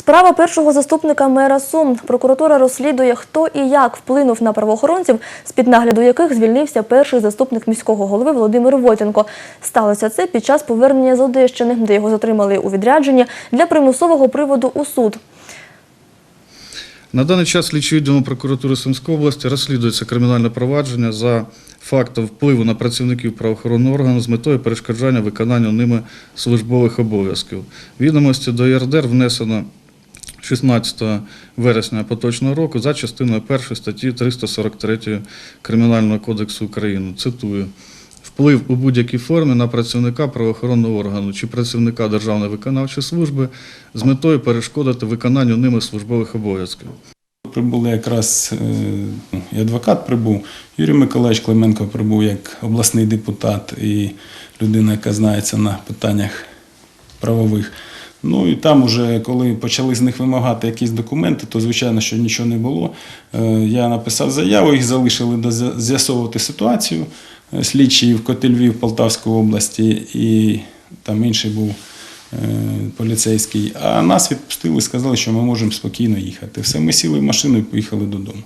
Справа першого заступника мера Сум. Прокуратура розслідує, хто і як вплинув на правоохоронців, з-під нагляду яких звільнився перший заступник міського голови Володимир Войтенко. Сталося це під час повернення з Одещини, де його затримали у відрядженні для примусового приводу у суд. На даний час слідчі відділом прокуратури Сумської області розслідується кримінальне провадження за фактом впливу на працівників правоохоронного органу з метою перешкоджання виконанню ними службових обов'язків. Відомості до ЄРДР внесено 16 вересня поточного року за частиною 1 статті 343 Кримінального кодексу України. Цитую. Вплив у будь-якій формі на працівника правоохоронного органу чи працівника Державної виконавчої служби з метою перешкодити виконанню ними службових обов'язків. Прибули якраз е, ну, і адвокат прибув, Юрій Миколаївич Клименко прибув як обласний депутат і людина, яка знається на питаннях правових. Ну і там, уже, коли почали з них вимагати якісь документи, то звичайно, що нічого не було. Е, Я написав заяву, їх залишили з'ясовувати ситуацію. Е, Слідчий в Котельві в Полтавській області і там інший був е, поліцейський. А нас відпустили, сказали, що ми можемо спокійно їхати. Все, ми сіли в машину і поїхали додому.